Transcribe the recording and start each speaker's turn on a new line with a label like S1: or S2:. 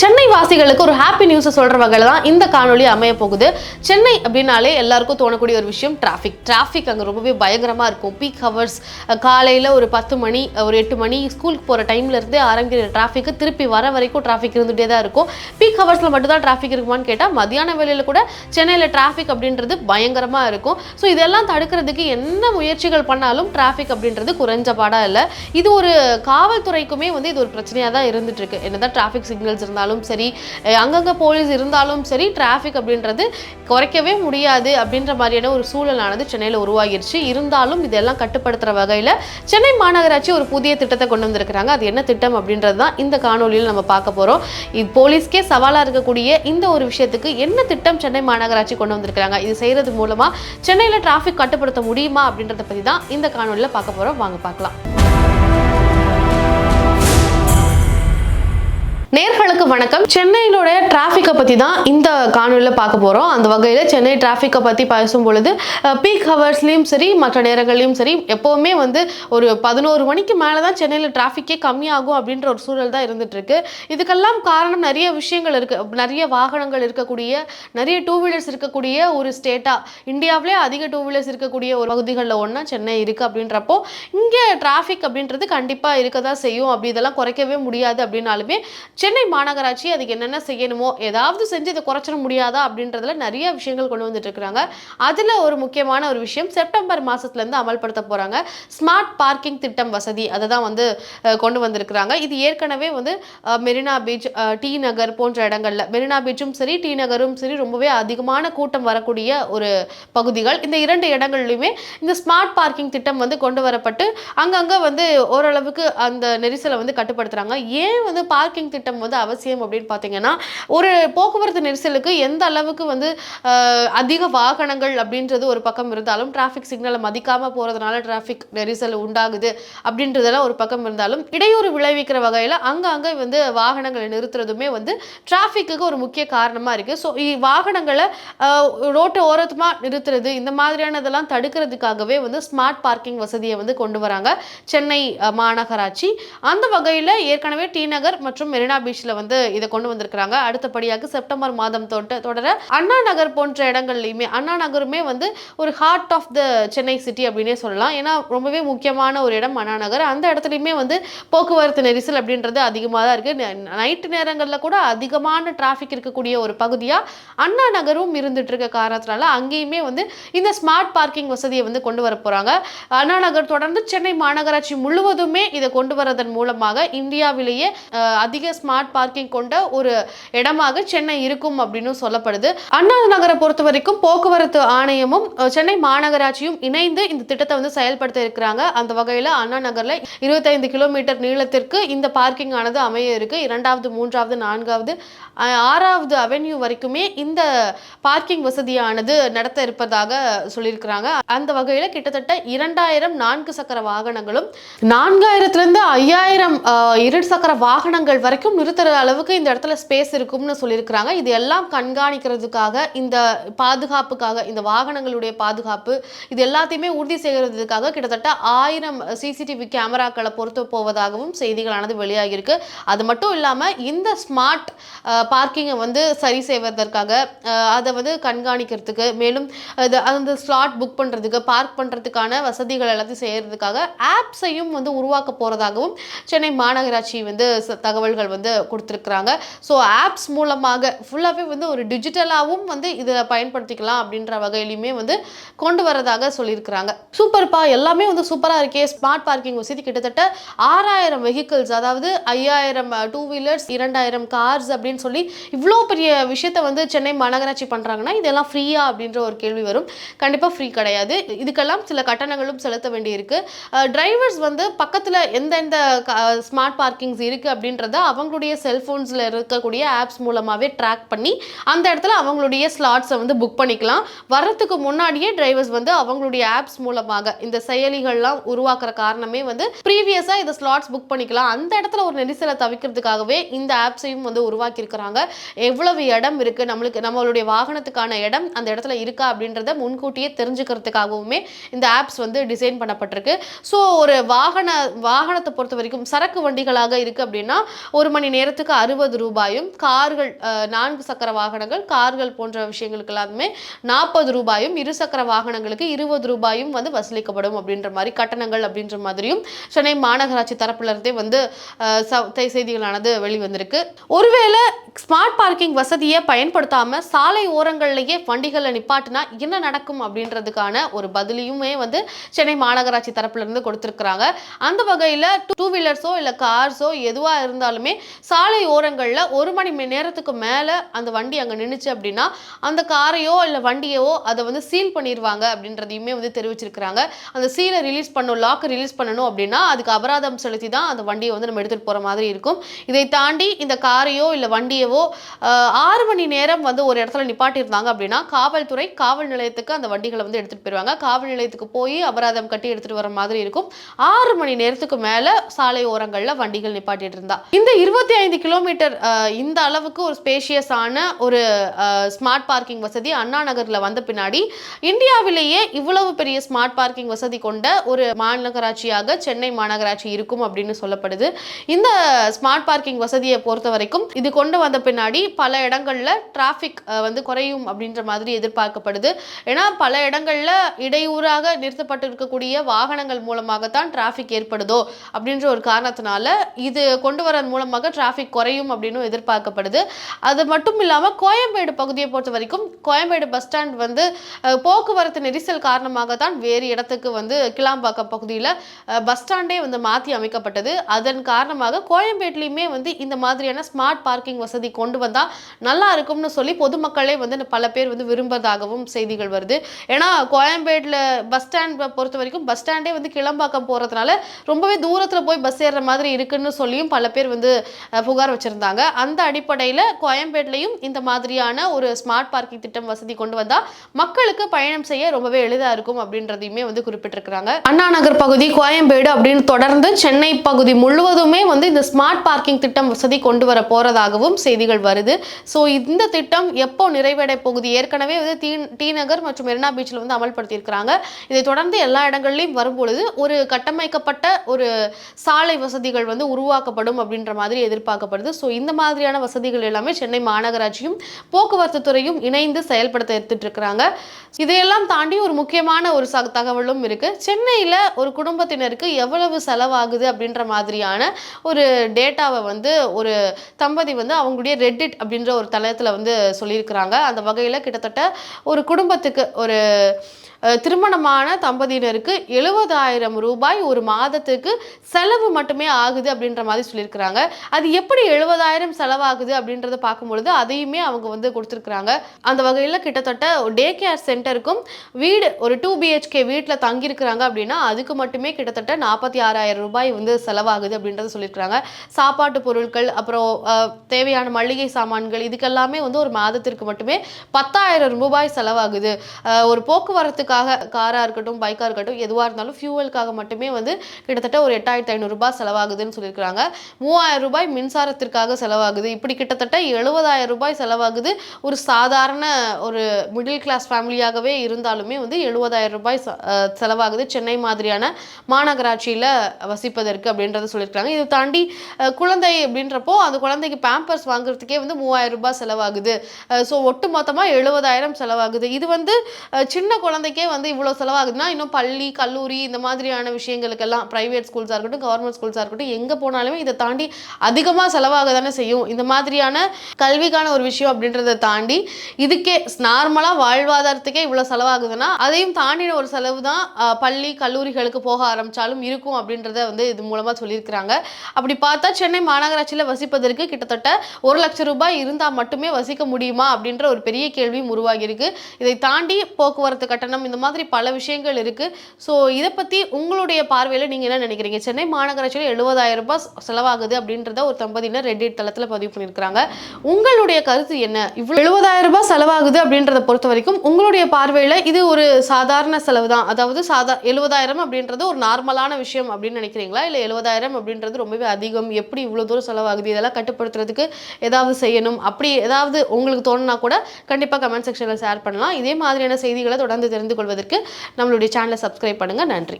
S1: சென்னை வாசிகளுக்கு ஒரு ஹாப்பி நியூஸை சொல்கிற வகையில் தான் இந்த காணொளி அமைய போகுது. சென்னை அப்படின்னாலே எல்லாருக்கும் தோணக்கூடிய ஒரு விஷயம் டிராஃபிக் டிராஃபிக் அங்கே ரொம்பவே பயங்கரமாக இருக்கும். பீக் ஹவர்ஸ் காலையில் ஒரு பத்து மணி ஒரு எட்டு மணி ஸ்கூலுக்கு போகிற டைம்லேருந்தே ஆரம்பிக்கிற டிராஃபிக்கு திருப்பி வர வரைக்கும் டிராஃபிக் இருந்துகிட்டே தான் இருக்கும். பீக் ஹவர்ஸில் மட்டும்தான் டிராஃபிக் இருக்குமான்னு கேட்டால் மதியான வேலையில் கூட சென்னையில் டிராஃபிக் அப்படின்றது பயங்கரமாக இருக்கும். ஸோ இதெல்லாம் தடுக்கிறதுக்கு என்ன முயற்சிகள் பண்ணாலும் டிராஃபிக் அப்படின்றது குறைஞ்ச பாடாக இல்லை. இது ஒரு காவல்துறைக்குமே வந்து இது ஒரு பிரச்சனையாக தான் இருந்துட்டு இருக்கு. என்னதான் டிராஃபிக் சிக்னல்ஸ் இருந்தாலும் சரி அங்கங்கே அங்கங்க போலீஸ் இருந்தாலும் சரி டிராஃபிக் அப்படின்றது குறைக்கவே முடியாது அப்படின்ற மாதிரியான ஒரு சூழலானது சென்னையில் உருவாகிருச்சு. இருந்தாலும் இதெல்லாம் கட்டுப்படுத்துற வகையில் சென்னை மாநகராட்சி ஒரு புதிய திட்டத்தை கொண்டு வந்திருக்கிறாங்க. அது என்ன திட்டம் அப்படின்றது தான் இந்த காணொலியில் நம்ம பார்க்க போறோம். இது போலீஸ்க்கே சவாலாக இருக்கக்கூடிய இந்த ஒரு விஷயத்துக்கு என்ன திட்டம் சென்னை மாநகராட்சி கொண்டு வந்திருக்கிறாங்க? இது செய்யறது மூலமா சென்னையில் டிராஃபிக் கட்டுப்படுத்த முடியுமா அப்படின்றத பற்றி தான் இந்த காணொலியில் பார்க்க போகிறோம் வாங்க பார்க்கலாம். வணக்கம். சென்னையிலோட டிராஃபிக்கை பற்றி தான் இந்த காணொலியில் பார்க்க போகிறோம் அந்த வகையில் சென்னை டிராஃபிக்கை பற்றி பேசும் பொழுது பீக் ஹவர்ஸ்லேயும் சரி மற்ற நேரங்கள்லையும் சரி எப்போவுமே வந்து ஒரு பதினோரு மணிக்கு மேலே தான் சென்னையில் டிராஃபிக்கே கம்மியாகும் அப்படின்ற ஒரு சூழல் தான் இருந்துகிட்ருக்கு இதுக்கெல்லாம் காரணம் நிறைய விஷயங்கள் இருக்குது நிறைய வாகனங்கள் இருக்கக்கூடிய நிறைய டூ வீலர்ஸ் இருக்கக்கூடிய ஒரு ஸ்டேட்டாக இந்தியாவிலே அதிக டூ வீலர்ஸ் இருக்கக்கூடிய ஒரு பகுதிகளில் ஒன்றா சென்னை இருக்குது அப்படின்றப்போ இங்கே டிராஃபிக் அப்படின்றது கண்டிப்பாக இருக்க தான் செய்யும். அப்படி இதெல்லாம் குறைக்கவே முடியாது அப்படின்னாலுமே சென்னை மாநகராட்சி அதுக்கு என்னென்ன செய்யணுமோ ஏதாவது செஞ்சு இதை குறைச்சிட முடியாதா அப்படின்றதுல நிறைய விஷயங்கள் கொண்டு வந்துட்டு இருக்கிறாங்க அதில் ஒரு முக்கியமான ஒரு விஷயம் செப்டம்பர் மாதத்துலேருந்து அமல்படுத்த போகிறாங்க ஸ்மார்ட் பார்க்கிங் திட்டம் வசதி அதை தான் வந்து கொண்டு வந்திருக்கிறாங்க. இது ஏற்கனவே வந்து மெரினா பீச் டி நகர் போன்ற இடங்களில் மெரினா பீச்சும் சரி டி நகரும் சரி ரொம்பவே அதிகமான கூட்டம் வரக்கூடிய ஒரு பகுதிகள். இந்த இரண்டு இடங்கள்லையுமே இந்த ஸ்மார்ட் பார்க்கிங் திட்டம் வந்து கொண்டு வரப்பட்டு அங்கங்கே வந்து ஓரளவுக்கு அந்த நெரிசலை வந்து கட்டுப்படுத்துகிறாங்க ஏன் வந்து பார்க்கிங் திட்டம் வந்து அவசியம் அப்படின்னு பார்த்தீங்கன்னா ஒரு போக்குவரத்து நெரிசலுக்கு எந்த அளவுக்கு வந்து அதிக வாகனங்கள் அப்படின்றது ஒரு பக்கம் இருந்தாலும் டிராஃபிக் சிக்னலை மதிக்காமல் போறதுனால டிராஃபிக் நெரிசல் உண்டாகுது அப்படின்றதெல்லாம் ஒரு பக்கம் இருந்தாலும் இடையூறு விளைவிக்கிற வகையில் அங்கங்கே வந்து வாகனங்களை நிறுத்துறதுமே வந்து டிராஃபிக்கு ஒரு முக்கிய காரணமாக இருக்குது ஸோ வாகனங்களை ரோட்டு ஓரத்துமாக நிறுத்துறது இந்த மாதிரியானதெல்லாம் தடுக்கிறதுக்காகவே வந்து ஸ்மார்ட் பார்க்கிங் வசதியை வந்து கொண்டு வராங்க. சென்னை மாநகராட்சி. அந்த வகையில் ஏற்கனவே டி நகர் மற்றும் மெரினா பீச்சில் வந்து இதை கொண்டு வந்திருக்கிறாங்க. அடுத்தபடியாக செப்டம்பர் மாதம் தொட்டு தொடர அண்ணா நகர் போன்ற இடங்கள்லையுமே அண்ணா நகருமே வந்து ஒரு heart of the Chennai city அப்படின்னே சொல்லலாம். ஏன்னா ரொம்பவே முக்கியமான ஒரு இடம் அண்ணா நகர். அந்த இடத்துலையுமே வந்து போக்குவரத்து நெரிசல் அப்படின்றது அதிகமாக தான் இருக்குது நைட்டு நேரங்களில் கூட அதிகமான டிராஃபிக் இருக்கக்கூடிய ஒரு பகுதியாக அண்ணா நகரும் இருந்துட்டு இருக்க காரணத்தினால அங்கேயுமே வந்து இந்த ஸ்மார்ட் பார்க்கிங் வசதியை வந்து கொண்டு வர போகிறாங்க அண்ணா நகர் தொடர்ந்து சென்னை மாநகராட்சி முழுவதுமே இதை கொண்டு வரதன் மூலமாக இந்தியாவிலேயே அதிக ஸ்மார்ட் பார்க்கிங் கொண்ட ஒரு இடமாக சென்னை இருக்கும் அப்படின்னு சொல்லப்படுது. அண்ணா நகரை பொறுத்த வரைக்கும் போக்குவரத்து ஆணையமும் சென்னை மாநகராட்சியும் இணைந்து இந்த திட்டத்தை வந்து செயல்படுத்த இருக்கிறாங்க. அந்த வகையில் அண்ணா நகரில் இருபத்தைந்து கிலோமீட்டர் நீளத்திற்கு இந்த பார்க்கிங் ஆனது அமைய இருக்கு. இரண்டாவது மூன்றாவது நான்காவது ஆறாவது அவென்யூ வரைக்குமே இந்த பார்க்கிங் வசதியானது நடத்த இருப்பதாக சொல்லியிருக்கிறாங்க. அந்த வகையில் கிட்டத்தட்ட இரண்டாயிரம் நான்கு சக்கர வாகனங்களும் நான்காயிரத்துலேருந்து ஐயாயிரம் இரு சக்கர வாகனங்கள் வரைக்கும் நிறுத்துற அளவுக்கு இந்த இடத்துல ஸ்பேஸ் இருக்கும்னு சொல்லியிருக்கிறாங்க. இது எல்லாம் கண்காணிக்கிறதுக்காக இந்த பாதுகாப்புக்காக இந்த வாகனங்களுடைய பாதுகாப்பு இது எல்லாத்தையுமே உறுதி செய்கிறதுக்காக கிட்டத்தட்ட ஆயிரம் சிசிடிவி கேமராக்களை பொறுத்து போவதாகவும் செய்திகளானது வெளியாகியிருக்கு. அது மட்டும் இல்லாமல் இந்த ஸ்மார்ட் பார்க்கிங்கை வந்து சரி செய்வதற்காக அதை வந்து கண்காணிக்கிறதுக்கு மேலும் அது அந்த ஸ்லாட் புக் பண்ணுறதுக்கு பார்க் பண்ணுறதுக்கான வசதிகள் எல்லாத்தையும் செய்கிறதுக்காக ஆப்ஸையும் வந்து உருவாக்க போகிறதாகவும் சென்னை மாநகராட்சி வந்து ச- தகவல்கள் வந்து கொடுத்துருக்கு. கொடுத்துருக்குறாங்க ஸோ ஆப்ஸ் மூலமாக ஃபுல்லாகவே வந்து ஒரு டிஜிட்டலாகவும் வந்து இதை பயன்படுத்திக்கலாம் அப்படின்ற வகையிலையுமே வந்து கொண்டு வரதாக சொல்லியிருக்கிறாங்க. சூப்பர்ப்பா எல்லாமே வந்து சூப்பராக இருக்கே. ஸ்மார்ட் பார்க்கிங் வசதி கிட்டத்தட்ட ஆறாயிரம் வெஹிக்கிள்ஸ் அதாவது ஐயாயிரம் டூ வீலர்ஸ் இரண்டாயிரம் கார்ஸ் அப்படின்னு சொல்லி இவ்வளோ பெரிய விஷயத்த வந்து சென்னை மாநகராட்சி பண்ணுறாங்கன்னா இதெல்லாம் ஃப்ரீயா அப்படின்ற ஒரு கேள்வி வரும். கண்டிப்பாக ஃப்ரீ கிடையாது. இதுக்கெல்லாம் சில கட்டணங்களும் செலுத்த வேண்டியிருக்கு. டிரைவர்ஸ் வந்து பக்கத்தில் எந்தெந்த ஸ்மார்ட் பார்க்கிங்ஸ் இருக்குது அப்படின்றத அவங்களுடைய செல்ஃப் செல்ஃபோன்ஸில் இருக்கக்கூடிய ஆப்ஸ் மூலமாகவே ட்ராக் பண்ணி அந்த இடத்துல அவங்களுடைய ஸ்லாட்ஸை வந்து புக் பண்ணிக்கலாம். வர்றதுக்கு முன்னாடியே டிரைவர்ஸ் வந்து அவங்களுடைய ஆப்ஸ் மூலமாக இந்த செயலிகள்லாம் உருவாக்குற காரணமே வந்து ப்ரீவியஸாக இந்த ஸ்லாட்ஸ் புக் பண்ணிக்கலாம். அந்த இடத்துல ஒரு நெரிசலை தவிர்க்கிறதுக்காகவே இந்த ஆப்ஸையும் வந்து உருவாக்கியிருக்கிறாங்க. எவ்வளவு இடம் இருக்குது நம்மளுக்கு நம்மளுடைய வாகனத்துக்கான இடம் அந்த இடத்துல இருக்கா அப்படின்றத முன்கூட்டியே தெரிஞ்சுக்கிறதுக்காகவுமே இந்த ஆப்ஸ் வந்து டிசைன் பண்ணப்பட்டிருக்கு. ஸோ ஒரு வாகன வாகனத்தை பொறுத்த வரைக்கும் சரக்கு வண்டிகளாக இருக்குது அப்படின்னா ஒரு மணி மணி நேரத்துக்கு அறுபது ரூபாயும் கார்கள் நான்கு சக்கர வாகனங்கள் கார்கள் போன்ற விஷயங்களுக்கு எல்லாமே நாற்பது ரூபாயும் இருசக்கர வாகனங்களுக்கு இருபது ரூபாயும் வந்து வசூலிக்கப்படும் அப்படின்ற மாதிரி கட்டணங்கள் அப்படின்ற மாதிரியும் சென்னை மாநகராட்சி தரப்பிலிருந்தே வந்து செய்திகளானது வெளிவந்திருக்கு. ஒருவேளை ஸ்மார்ட் பார்க்கிங் வசதியை பயன்படுத்தாம சாலை ஓரங்கள்லேயே வண்டிகளை நிப்பாட்டினா என்ன நடக்கும் அப்படின்றதுக்கான ஒரு பதிலையுமே வந்து சென்னை மாநகராட்சி தரப்புல கொடுத்துருக்குறாங்க. அந்த வகையில் டூ வீலர்ஸோ இல்லை கார்ஸோ எதுவாக இருந்தாலுமே சாலை ஓரங்களில் ஒரு மணி மணி நேரத்துக்கு மேலே அந்த வண்டி அங்கே நின்றுச்சு அப்படின்னா அந்த காரையோ இல்லை வண்டியவோ அதை வந்து சீல் பண்ணிடுவாங்க அப்படின்றதையுமே வந்து தெரிவிச்சிருக்கிறாங்க. அந்த சீலை ரிலீஸ் பண்ணணும் லாக் ரிலீஸ் பண்ணணும் அப்படின்னா அதுக்கு அபராதம் செலுத்தி தான் அந்த வண்டியை வந்து நம்ம எடுத்துகிட்டு போகிற மாதிரி இருக்கும். இதை தாண்டி இந்த காரையோ இல்லை வண்டியவோ ஆறு மணி நேரம் வந்து ஒரு இடத்துல நிப்பாட்டியிருந்தாங்க அப்படின்னா காவல்துறை காவல் நிலையத்துக்கு அந்த வண்டிகளை வந்து எடுத்துகிட்டு போயிடுவாங்க காவல் நிலையத்துக்கு போய் அபராதம் கட்டி எடுத்துகிட்டு வர மாதிரி இருக்கும். ஆறு மணி நேரத்துக்கு மேலே சாலை ஓரங்களில் வண்டிகள் நிப்பாட்டிட்டு இருந்தா. இந்த இருபத்தி ஐந்து கிலோ கிலோமீட்டர் இந்த அளவுக்கு ஒரு ஸ்பேஷியஸான ஒரு ஸ்மார்ட் பார்க்கிங் வசதி அண்ணா நகர்ல வந்த பின்னாடி இந்தியாவிலேயே இவ்வளவு பெரிய ஸ்மார்ட் பார்க்கிங் வசதி கொண்ட ஒரு மாநகராட்சியாக சென்னை மாநகராட்சி இருக்கும் அப்படின்னு சொல்லப்படுது. இந்த ஸ்மார்ட் பார்க்கிங் வசதியை பொறுத்த வரைக்கும் இது கொண்டு வந்த பின்னாடி பல இடங்கள்ல டிராஃபிக் வந்து குறையும் அப்படின்ற மாதிரி எதிர்பார்க்கப்படுது. ஏன்னா பல இடங்கள்ல இடையூறாக நிறுத்தப்பட்டு இருக்கக்கூடிய வாகனங்கள் மூலமாகத்தான் டிராஃபிக் ஏற்படுதோ அப்படின்ற ஒரு காரணத்தினால இது கொண்டு வரது மூலமாக டிராஃபிக் குறை குறையும் அப்படின்னு எதிர்பார்க்கப்படுது. அது மட்டும் இல்லாமல் கோயம்பேடு பகுதியை பொறுத்த வரைக்கும் கோயம்பேடு பஸ் ஸ்டாண்ட் வந்து போக்குவரத்து நெரிசல் காரணமாக தான் வேறு இடத்துக்கு வந்து கிளாம்பாக்கம் பகுதியில் பஸ் ஸ்டாண்டே வந்து மாற்றி அமைக்கப்பட்டது. அதன் காரணமாக கோயம்பேட்லேயுமே வந்து இந்த மாதிரியான ஸ்மார்ட் பார்க்கிங் வசதி கொண்டு வந்தால் நல்லா இருக்கும்னு சொல்லி பொதுமக்களே வந்து பல பேர் வந்து விரும்புவதாகவும் செய்திகள் வருது. ஏன்னா கோயம்பேட்டில் பஸ் ஸ்டாண்ட் பொறுத்த வரைக்கும் பஸ் ஸ்டாண்டே வந்து கிளம்பாக்கம் போகிறதுனால ரொம்பவே தூரத்தில் போய் பஸ் ஏறுற மாதிரி இருக்குன்னு சொல்லியும் பல பேர் வந்து புகார் வச்சுருந்தாங்க. அந்த அடிப்படையில் கோயம்பேட்லையும் இந்த மாதிரியான ஒரு ஸ்மார்ட் பார்க்கிங் திட்டம் வசதி கொண்டு வந்தால் மக்களுக்கு பயணம் செய்ய ரொம்பவே எளிதாக இருக்கும் அப்படின்றதையுமே வந்து குறிப்பிட்டிருக்கிறாங்க. அண்ணா நகர் பகுதி கோயம்பேடு அப்படின்னு தொடர்ந்து சென்னை பகுதி முழுவதுமே வந்து இந்த ஸ்மார்ட் பார்க்கிங் திட்டம் வசதி கொண்டு வர போகிறதாகவும் செய்திகள் வருது. ஸோ இந்த திட்டம் எப்போ நிறைவடை போகுது? ஏற்கனவே வந்து டி டி நகர் மற்றும் மெரினா பீச்சில் வந்து அமல்படுத்தியிருக்கிறாங்க. இதை தொடர்ந்து எல்லா இடங்கள்லையும் வரும்பொழுது ஒரு கட்டமைக்கப்பட்ட ஒரு சாலை வசதிகள் வந்து உருவாக்கப்படும் அப்படின்ற மாதிரி எதிர்பார்க்கப்படுது. ஸோ இந்த மாதிரியான வசதிகள் எல்லாமே சென்னை மாநகராட்சியும் போக்குவரத்து துறையும் இணைந்து செயல்படுத்த எடுத்துட்டு இருக்கிறாங்க இதையெல்லாம் தாண்டி ஒரு முக்கியமான ஒரு ச தகவலும் இருக்கு. சென்னையில் ஒரு குடும்பத்தினருக்கு எவ்வளவு செலவாகுது அப்படின்ற மாதிரியான ஒரு டேட்டாவை வந்து ஒரு தம்பதி வந்து அவங்களுடைய ரெட்டிட் அப்படின்ற ஒரு தளத்தில் வந்து சொல்லியிருக்கிறாங்க. அந்த வகையில் கிட்டத்தட்ட ஒரு குடும்பத்துக்கு ஒரு திருமணமான தம்பதியினருக்கு எழுபதாயிரம் ரூபாய் ஒரு மாதத்துக்கு செலவு மட்டுமே ஆகுது அப்படின்ற மாதிரி சொல்லியிருக்கிறாங்க. அது எப்படி எழுபதாயிரம் செலவாகுது அப்படின்றத பார்க்கும்பொழுது அதையுமே அவங்க வந்து கொடுத்துருக்குறாங்க. அந்த வகையில் கிட்டத்தட்ட டே கேர் சென்டருக்கும் வீடு ஒரு டூ பிஹெச்கே வீட்டில் தங்கியிருக்கிறாங்க அப்படின்னா அதுக்கு மட்டுமே கிட்டத்தட்ட நாற்பத்தி ஆறாயிரம் ரூபாய் வந்து செலவாகுது அப்படின்றத சொல்லியிருக்கிறாங்க. சாப்பாட்டு பொருட்கள் அப்புறம் தேவையான மளிகை சாமான்கள் இதுக்கெல்லாமே வந்து ஒரு மாதத்திற்கு மட்டுமே பத்தாயிரம் ரூபாய் செலவாகுது. ஒரு போக்குவரத்துக்கு ஃபியூவலுக்காக காராக இருக்கட்டும் பைக்காக இருக்கட்டும் எதுவாக இருந்தாலும் ஃபியூவலுக்காக மட்டுமே வந்து கிட்டத்தட்ட ஒரு எட்டாயிரத்தி ஐநூறுரூபா செலவாகுதுன்னு சொல்லியிருக்கிறாங்க. மூவாயிரம் ரூபாய் மின்சாரத்திற்காக செலவாகுது. இப்படி கிட்டத்தட்ட எழுபதாயிரம் ரூபாய் செலவாகுது. ஒரு சாதாரண ஒரு மிடில் கிளாஸ் ஃபேமிலியாகவே இருந்தாலுமே வந்து எழுபதாயிரம் ரூபாய் செலவாகுது சென்னை மாதிரியான மாநகராட்சியில் வசிப்பதற்கு அப்படின்றத சொல்லியிருக்காங்க இதை தாண்டி குழந்தை அப்படின்றப்போ அந்த குழந்தைக்கு பேம்பர்ஸ் வாங்குறதுக்கே வந்து மூவாயிரம் ரூபாய் செலவாகுது. ஸோ ஒட்டு மொத்தமாக எழுபதாயிரம் செலவாகுது. இது வந்து சின்ன குழந்தைக்கு வந்து இவ்வளோ செலவாகுதுன்னா இன்னும் பள்ளி கல்லூரி இந்த மாதிரியான விஷயங்களுக்கெல்லாம் ப்ரைவேட் ஸ்கூல்ஸாக இருக்கட்டும் கவர்மெண்ட் ஸ்கூல்ஸாக இருக்கட்டும் எங்கே போனாலுமே இதை தாண்டி அதிகமாக செலவாக தானே செய்யும். இந்த மாதிரியான கல்விக்கான ஒரு விஷயம் அப்படின்றத தாண்டி இதுக்கே நார்மலாக வாழ்வாதாரத்துக்கே இவ்வளோ செலவாகுதுன்னா அதையும் தாண்டின ஒரு செலவு தான் பள்ளி கல்லூரிகளுக்கு போக ஆரம்பித்தாலும் இருக்கும் அப்படின்றத வந்து இது மூலமாக சொல்லியிருக்கிறாங்க. அப்படி பார்த்தா சென்னை மாநகராட்சியில் வசிப்பதற்கு கிட்டத்தட்ட ஒரு லட்சம் ரூபாய் இருந்தால் மட்டுமே வசிக்க முடியுமா அப்படின்ற ஒரு பெரிய கேள்வியும் உருவாகியிருக்கு. இதை தாண்டி போக்குவரத்து கட்டணம் இந்த மாதிரி பல விஷயங்கள் இருக்குது ஸோ இதை பற்றி உங்களுடைய பார்வையில் நீங்கள் என்ன நினைக்கிறீங்க? சென்னை மாநகராட்சியில் எழுபதாயிரம் ரூபாய் செலவாகுது அப்படின்றத ஒரு தம்பதியினர் ரெட்டிட் தளத்தில் பதிவு பண்ணியிருக்கிறாங்க. உங்களுடைய கருத்து என்ன? இவ்வளோ எழுபதாயிரம் ரூபாய் செலவாகுது அப்படின்றத பொறுத்த வரைக்கும் உங்களுடைய பார்வையில் இது ஒரு சாதாரண செலவு தான். அதாவது சாதா எழுபதாயிரம் அப்படின்றது ஒரு நார்மலான விஷயம் அப்படின்னு நினைக்கிறீங்களா? இல்லை எழுபதாயிரம் அப்படின்றது ரொம்பவே அதிகம் எப்படி இவ்வளோ தூரம் செலவாகுது இதெல்லாம் கட்டுப்படுத்துறதுக்கு ஏதாவது செய்யணும் அப்படி ஏதாவது உங்களுக்கு தோணுனா கூட கண்டிப்பாக கமெண்ட் செக்ஷனில் ஷேர் பண்ணலாம். இதே மாதிரியான செய்திகளை தொடர்ந்து தெரிந்து கொள்வதற்கு நம்மளுடைய சேனலை சப்ஸ்கிரைப் பண்ணுங்கள் நன்றி.